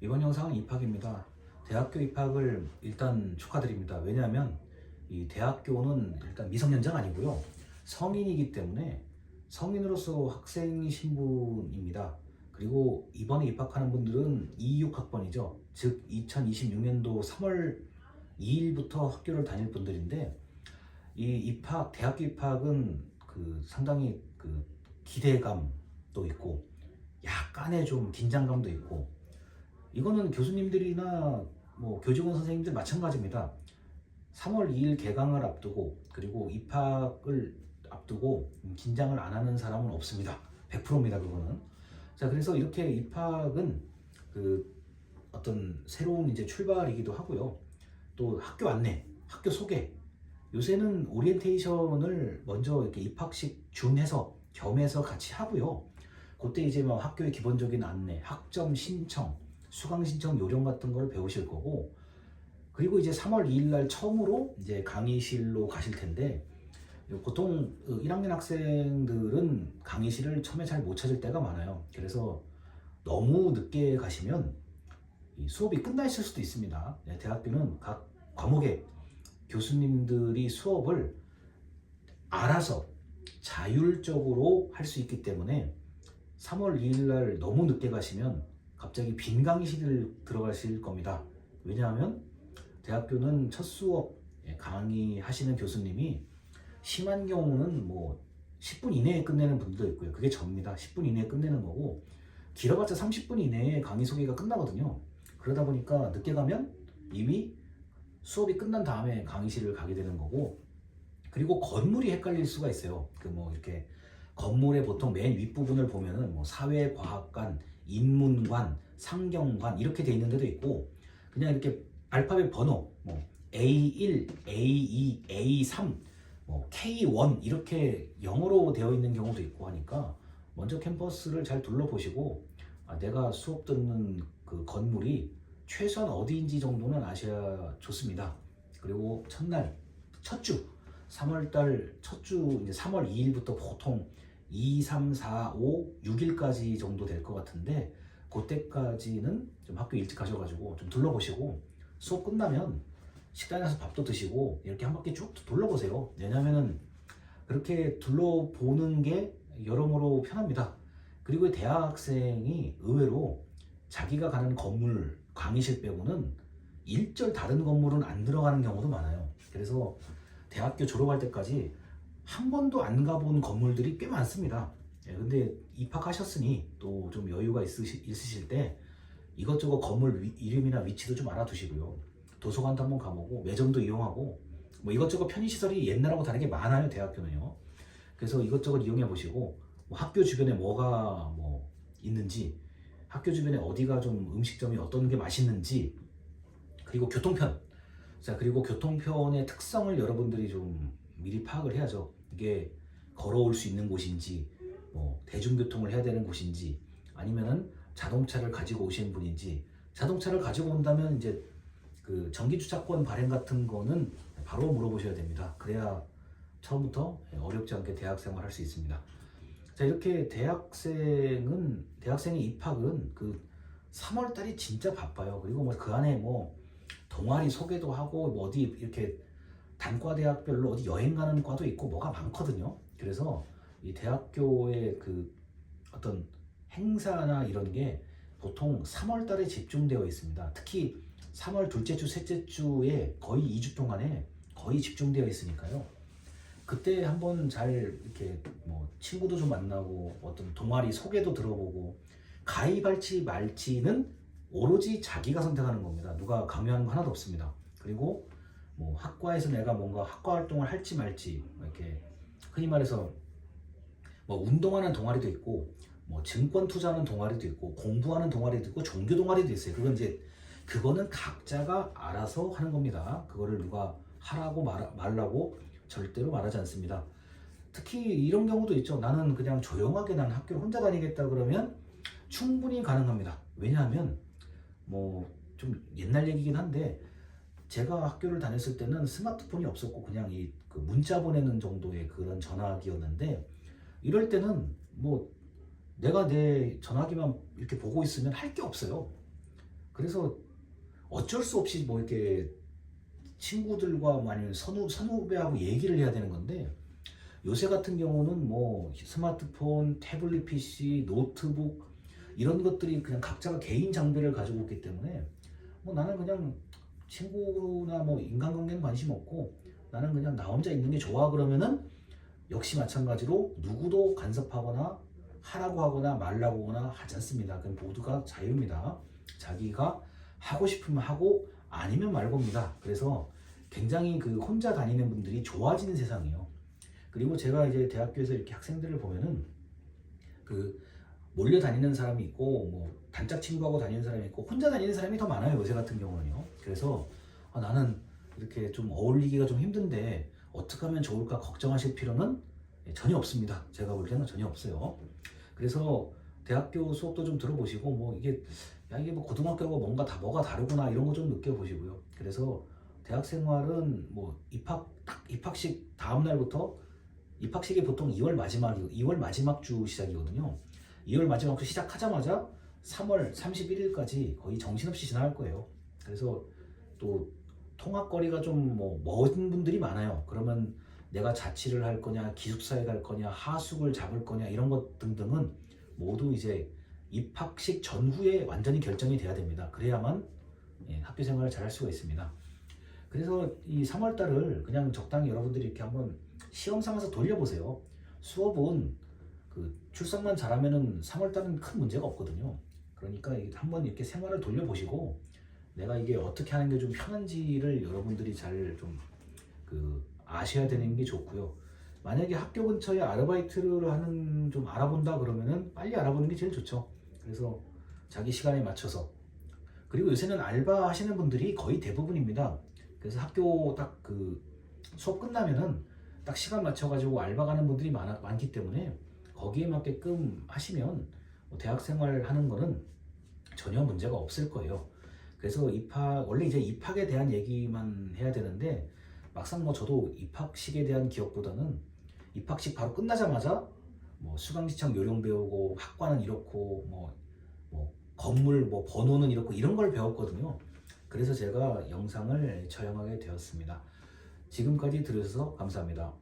이번 영상은 입학입니다. 대학교 입학을 일단 축하드립니다. 왜냐하면 이 대학교는 일단 미성년자가 아니고요. 성인이기 때문에 성인으로서 학생 신분입니다. 그리고 이번에 입학하는 분들은 26학번이죠. 즉 2026년도 3월 2일부터 학교를 다닐 분들인데 이 입학 대학교 입학은 그 상당히 그 기대감도 있고 약간의 좀 긴장감도 있고 이거는 교수님들이나 뭐 교직원 선생님들 마찬가지입니다. 3월 2일 개강을 앞두고 그리고 입학을 앞두고 긴장을 안 하는 사람은 없습니다. 100%입니다. 그거는. 자 그래서 이렇게 입학은 그 어떤 새로운 이제 출발이기도 하고요. 또 학교 안내, 학교 소개. 요새는 오리엔테이션을 먼저 이렇게 입학식 준해서 겸해서 같이 하고요. 그때 이제 뭐 학교의 기본적인 안내, 학점 신청, 수강 신청 요령 같은 걸 배우실 거고 그리고 이제 3월 2일 날 처음으로 이제 강의실로 가실 텐데 보통 1학년 학생들은 강의실을 처음에 잘 못 찾을 때가 많아요. 그래서 너무 늦게 가시면 이 수업이 끝나 있을 수도 있습니다. 네, 대학교는 각 과목에 교수님들이 수업을 알아서 자율적으로 할 수 있기 때문에 3월 2일 날 너무 늦게 가시면 갑자기 빈 강의실을 들어가실 겁니다. 왜냐하면 대학교는 첫 수업 예, 강의하시는 교수님이 심한 경우는 뭐 10분 이내에 끝내는 분들도 있고요. 그게 접니다. 10분 이내에 끝내는 거고 길어봤자 30분 이내에 강의 소개가 끝나거든요. 그러다 보니까 늦게 가면 이미 수업이 끝난 다음에 강의실을 가게 되는 거고 그리고 건물이 헷갈릴 수가 있어요. 그 뭐 이렇게 건물의 보통 맨 윗부분을 보면은 뭐 사회과학관, 인문관, 상경관 이렇게 돼 있는 데도 있고 그냥 이렇게 알파벳 번호 뭐 A1, A2, A3, 뭐 K1 이렇게 영어로 되어 있는 경우도 있고 하니까 먼저 캠퍼스를 잘 둘러보시고 아, 내가 수업 듣는 그 건물이 최소한 어디인지 정도는 아셔야 좋습니다. 그리고 첫날 첫 주 3월달 첫 주 이제 3월 2일부터 보통 2, 3, 4, 5, 6일까지 정도 될 것 같은데 그때까지는 좀 학교 일찍 가셔가지고 좀 둘러보시고 수업 끝나면 식당에서 밥도 드시고 이렇게 한 바퀴 쭉 둘러보세요. 왜냐면은 그렇게 둘러보는 게 여러모로 편합니다. 그리고 대학생이 의외로 자기가 가는 건물 강의실 빼고는 일절 다른 건물은 안 들어가는 경우도 많아요. 그래서 대학교 졸업할 때까지 한 번도 안 가본 건물들이 꽤 많습니다. 예, 근데 입학하셨으니 또 좀 여유가 있으시, 있으실 때 이것저것 건물 위- 이름이나 위치도 좀 알아두시고요. 도서관도 한번 가보고 매점도 이용하고 뭐 이것저것 편의시설이 옛날하고 다르게 많아요 대학교는요. 그래서 이것저것 이용해 보시고 뭐 학교 주변에 뭐가 뭐 있는지 학교 주변에 어디가 좀 음식점이 어떤 게 맛있는지 그리고 교통편 자 그리고 교통편의 특성을 여러분들이 좀 미리 파악을 해야죠. 이게 걸어올 수 있는 곳인지 뭐 대중교통을 해야 되는 곳인지 아니면은 자동차를 가지고 오신 분인지 자동차를 가지고 온다면 이제 그 전기 주차권 발행 같은 거는 바로 물어보셔야 됩니다. 그래야 처음부터 어렵지 않게 대학생활 할 수 있습니다. 자 이렇게 대학생은 대학생의 입학은 그 3월 달이 진짜 바빠요. 그리고 뭐 그 안에 뭐 동아리 소개도 하고 뭐 어디 이렇게 단과 대학별로 어디 여행 가는 과도 있고 뭐가 많거든요. 그래서 이 대학교의 그 어떤 행사나 이런 게 보통 3월 달에 집중되어 있습니다. 특히 3월 둘째 주, 셋째 주에 거의 2주 동안에 거의 집중되어 있으니까요. 그때 한번 잘 이렇게 뭐 친구도 좀 만나고 어떤 동아리 소개도 들어보고 가입할지 말지는 오로지 자기가 선택하는 겁니다. 누가 강요하는 거 하나도 없습니다. 그리고 뭐 학과에서 내가 뭔가 학과 활동을 할지 말지 뭐 이렇게 흔히 말해서 뭐 운동하는 동아리도 있고 뭐 증권 투자하는 동아리도 있고 공부하는 동아리도 있고 종교 동아리도 있어요. 그건 이제 그거는 각자가 알아서 하는 겁니다. 그거를 누가 하라고 말, 말라고 절대로 말하지 않습니다. 특히 이런 경우도 있죠. 나는 그냥 조용하게 난 학교를 혼자 다니겠다 그러면 충분히 가능합니다. 왜냐하면 뭐 좀 옛날 얘기긴 한데 제가 학교를 다녔을 때는 스마트폰이 없었고 그냥 이 그 문자 보내는 정도의 그런 전화기였는데 이럴 때는 뭐 내가 내 전화기만 이렇게 보고 있으면 할 게 없어요. 그래서 어쩔 수 없이 뭐 이렇게 친구들과 뭐 아니면 선후, 선후배하고 얘기를 해야 되는 건데 요새 같은 경우는 뭐 스마트폰, 태블릿 PC, 노트북 이런 것들이 그냥 각자가 개인 장비를 가지고 있기 때문에 뭐 나는 그냥 친구나 뭐 인간관계는 관심 없고 나는 그냥 나 혼자 있는 게 좋아 그러면은 역시 마찬가지로 누구도 간섭하거나 하라고 하거나 말라고 하거나 하지 않습니다. 그건 모두가 자유입니다. 자기가 하고 싶으면 하고 아니면 말고입니다. 그래서 굉장히 그 혼자 다니는 분들이 좋아지는 세상이에요. 그리고 제가 이제 대학교에서 이렇게 학생들을 보면은 그 몰려 다니는 사람이 있고 뭐 단짝 친구하고 다니는 사람이 있고 혼자 다니는 사람이 더 많아요 요새 같은 경우는요. 그래서 아, 나는 이렇게 좀 어울리기가 좀 힘든데 어떻게 하면 좋을까 걱정하실 필요는 전혀 없습니다. 제가 볼 때는 전혀 없어요. 그래서 대학교 수업도 좀 들어보시고 뭐 이게 야 이게 뭐 고등학교하고 뭔가 다 뭐가 다르구나 이런 거 좀 느껴보시고요. 그래서 대학 생활은 뭐 입학 딱 입학식 다음 날부터 입학식이 보통 2월 마지막이 2월 마지막 주 시작이거든요. 2월 마지막 주 시작하자마자 3월 31일까지 거의 정신없이 지나갈 거예요. 그래서 또 통학거리가 좀 뭐 먼 분들이 많아요. 그러면 내가 자취를 할 거냐, 기숙사에 갈 거냐, 하숙을 잡을 거냐 이런 것 등등은 모두 이제 입학식 전후에 완전히 결정이 돼야 됩니다. 그래야만 예, 학교 생활을 잘 할 수가 있습니다. 그래서 이 3월 달을 그냥 적당히 여러분들이 이렇게 한번 시험 삼아서 돌려보세요. 수업은 그 출석만 잘하면은 3월 달은 큰 문제가 없거든요. 그러니까 이 한번 이렇게 생활을 돌려보시고 내가 이게 어떻게 하는 게 좀 편한지를 여러분들이 잘 좀 그 아셔야 되는 게 좋고요. 만약에 학교 근처에 아르바이트를 하는 좀 알아본다 그러면은 빨리 알아보는 게 제일 좋죠. 그래서 자기 시간에 맞춰서 그리고 요새는 알바 하시는 분들이 거의 대부분입니다. 그래서 학교 딱 그 수업 끝나면은 딱 시간 맞춰가지고 알바 가는 분들이 많아, 많기 때문에 거기에 맞게끔 하시면 뭐 대학 생활 하는 거는 전혀 문제가 없을 거예요. 그래서 입학 원래 이제 입학에 대한 얘기만 해야 되는데 막상 뭐 저도 입학식에 대한 기억보다는 입학식 바로 끝나자마자 뭐 수강시청 요령 배우고 학과는 이렇고 뭐, 뭐 건물 뭐 번호는 이렇고 이런 걸 배웠거든요. 그래서 제가 영상을 촬영하게 되었습니다. 지금까지 들으셔서 감사합니다.